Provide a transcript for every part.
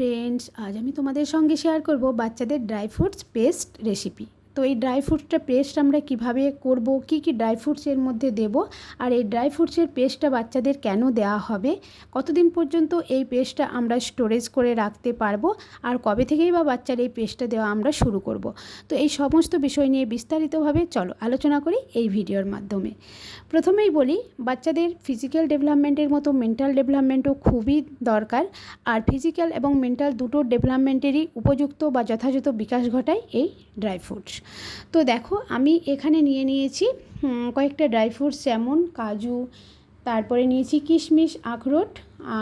Friends আজ আমি তোমাদের সঙ্গে শেয়ার করব বাচ্চাদের ড্রাই ফ্রুটস পেস্ট রেসিপি তো এই ড্রাই ফ্রুটসটা পেস্ট আমরা কীভাবে করব? কি কি ড্রাই ফ্রুটস এর মধ্যে দেব? আর এই ড্রাই ফ্রুটসের পেস্টটা বাচ্চাদের কেন দেওয়া হবে? কতদিন পর্যন্ত এই পেস্টটা আমরা স্টোরেজ করে রাখতে পারব? আর কবে থেকেই বা বাচ্চার এই পেস্টটা দেওয়া আমরা শুরু করব? তো এই সমস্ত বিষয় নিয়ে বিস্তারিতভাবে চলো আলোচনা করি এই ভিডিওর মাধ্যমে। প্রথমেই বলি, বাচ্চাদের ফিজিক্যাল ডেভেলপমেন্টের মতো মেন্টাল ডেভেলপমেন্টও খুবই দরকার। আর ফিজিক্যাল এবং মেন্টাল দুটোর ডেভেলপমেন্টেরই উপযুক্ত বা যথাযথ বিকাশ ঘটায় এই ড্রাই ফ্রুটস তো দেখো, আমি এখানে নিয়ে নিয়েছি কয়েকটা ড্রাই ফ্রুটস, যেমন কাজু, তারপরে নিয়েছি কিশমিশ, আখরোট,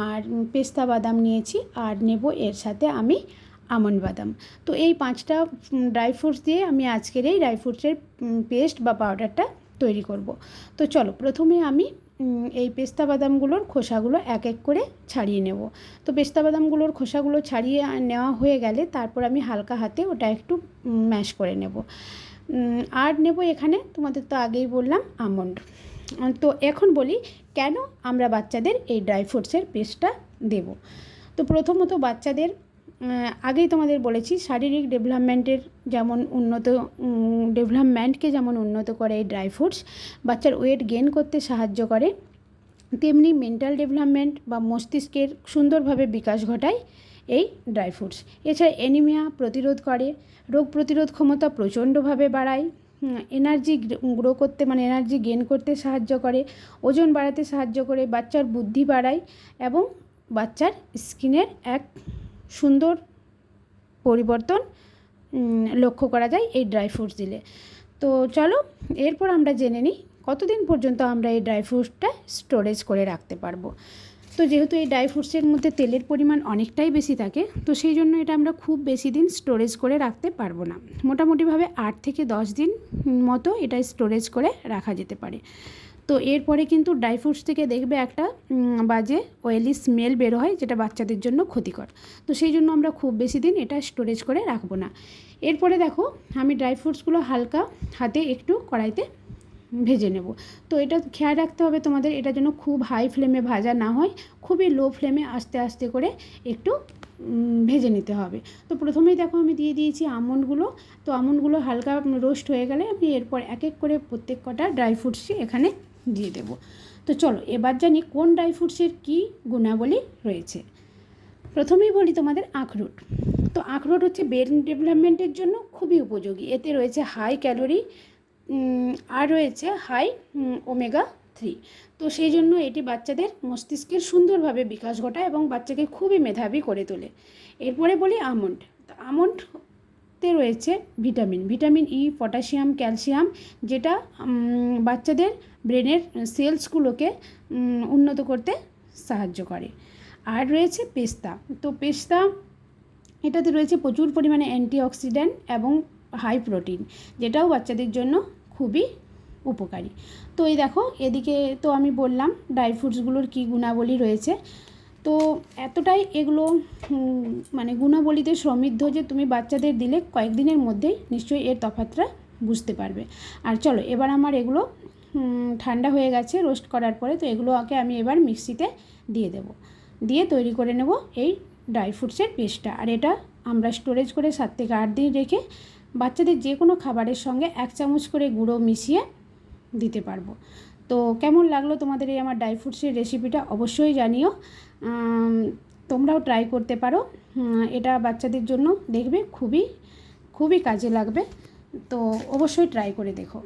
আর পেস্তা বাদাম নিয়েছি, আর নেব এর সাথে আমি আমন্ড বাদাম। তো এই পাঁচটা ড্রাই ফ্রুটস দিয়ে আমি আজকের এই ড্রাই ফ্রুটসের পেস্ট বা পাউডারটা তৈরি করব। তো চলো, প্রথমে আমি এই পেস্তা বাদামগুলোর খোসাগুলো এক এক করে ছাড়িয়ে নেব। তো পেস্তা বাদামগুলোর খোসাগুলো ছাড়িয়ে নেওয়া হয়ে গেলে তারপর আমি হালকা হাতে ওটা একটু ম্যাশ করে নেব। আর নেব এখানে তোমাদের তো আগেই বললাম আমন্ড। তো এখন বলি কেন আমরা বাচ্চাদের এই ড্রাই ফ্রুটসের পেস্টটা দেব? তো প্রথমত বাচ্চাদের আগেই তোমাদের বলেছি, শারীরিক ডেভেলপমেন্টের যেমন উন্নত ডেভেলপমেন্টকে যেমন উন্নত করে এই ড্রাই ফ্রুটস, বাচ্চার ওয়েট গেন করতে সাহায্য করে, তেমনি মেন্টাল ডেভেলপমেন্ট বা মস্তিষ্কের সুন্দরভাবে বিকাশ ঘটায় এই ড্রাই ফ্রুটস। এছাড়া অ্যানিমিয়া প্রতিরোধ করে, রোগ প্রতিরোধ ক্ষমতা প্রচণ্ডভাবে বাড়ায় এনার্জি গ্রো করতে মানে এনার্জি গেন করতে সাহায্য করে, ওজন বাড়াতে সাহায্য করে, বাচ্চার বুদ্ধি বাড়ায় এবং বাচ্চার স্কিনের এক সুন্দর পরিবর্তন লক্ষ্য করা যায় এই ড্রাই ফ্রুটস দিলে। তো চলো, এরপর আমরা জেনে নিই কতদিন পর্যন্ত আমরা এই ড্রাই ফ্রুটসটা স্টোরেজ করে রাখতে পারব। তো যেহেতু এই ড্রাই ফ্রুটসের মধ্যে তেলের পরিমাণ অনেকটাই বেশি থাকে, তো সেই জন্য এটা আমরা খুব বেশি দিন স্টোরেজ করে রাখতে পারব না। মোটামুটিভাবে আট থেকে দশ দিন মতো এটা স্টোরেজ করে রাখা যেতে পারে। তো এরপরে কিন্তু ড্রাই ফ্রুটস থেকে দেখবে একটা বাজে অয়েলি স্মেল বের হয় যেটা বাচ্চাদের জন্য ক্ষতিকর। তো সেই জন্য আমরা খুব বেশি দিন এটা স্টোরেজ করে রাখব না। এরপরে দেখো, আমি ড্রাই ফ্রুটসগুলো হালকা হাতে একটু কড়াইতে ভেজে নেব। তো এটা খেয়াল রাখতে হবে তোমাদের, এটা যেন খুব হাই ফ্লেমে ভাজা না হয়, খুবই লো ফ্লেমে আস্তে আস্তে করে একটু ভেজে নিতে হবে। তো প্রথমেই দেখো আমি দিয়ে দিয়েছি আমন্ডগুলো। তো আমন্ডগুলো হালকা রোস্ট হয়ে গেলে আমি এরপর এক এক করে প্রত্যেক কটা ড্রাই ফ্রুটসই এখানে দিয়ে দেবো। তো চলো, এবার জানি কোন ড্রাই ফ্রুটসের কী গুণাবলী রয়েছে। প্রথমেই বলি তোমাদের আখরোট। তো আখরোট হচ্ছে ব্রেন ডেভেলপমেন্টের জন্য খুবই উপযোগী। এতে রয়েছে হাই ক্যালোরি আর রয়েছে হাই ওমেগা থ্রি তো সেই জন্য এটি বাচ্চাদের মস্তিষ্কের সুন্দরভাবে বিকাশ ঘটায় এবং বাচ্চাকে খুবই মেধাবী করে তোলে। এরপরে বলি আমন্ড। আমন্ড তো রয়েছে vitamin. Vitamin E potassium, calcium, যেটা বাচ্চাদের ব্রেনের সেলসগুলোকে উন্নত করতে সাহায্য করে। আর রয়েছে পেস্তা। তো পেস্তা, এটাতে রয়েছে প্রচুর পরিমাণে অ্যান্টিঅক্সিডেন্ট এবং হাই প্রোটিন, যেটাও বাচ্চাদের জন্য খুবই উপকারী। তো এই দেখো, এদিকে তো আমি বললাম, ড্রাই ফ্রুটসগুলোর কী গুণাবলী রয়েছে। তো এতটাই এগুলো মানে গুণাবলীতে সমৃদ্ধ যে তুমি বাচ্চাদের দিলে কয়েকদিনের মধ্যেই নিশ্চয়ই এর তফাতটা বুঝতে পারবে। আর চলো, এবার আমার এগুলো ঠান্ডা হয়ে গেছে, রোস্ট করার পরে তো এগুলোকে আমি এবার মিক্সিতে দিয়ে দেবো। দিয়ে তৈরি করে নেব এই ড্রাই ফ্রুটসের পেস্টটা। আর এটা আমরা স্টোরেজ করে সাত থেকে আট দিন রেখে বাচ্চাদের যে কোনো খাবারের সঙ্গে এক চামচ করে গুঁড়ো মিশিয়ে দিতে পারব। তো কেমন লাগল তোমাদের এই আমার ড্রাই ফ্রুটসের রেসিপিটা অবশ্যই জানিও। তোমরাও ট্রাই করতে পারো। এটা বাচ্চাদের জন্য দেখবে খুবই খুবই কাজে লাগবে। তো অবশ্যই ট্রাই করে দেখো।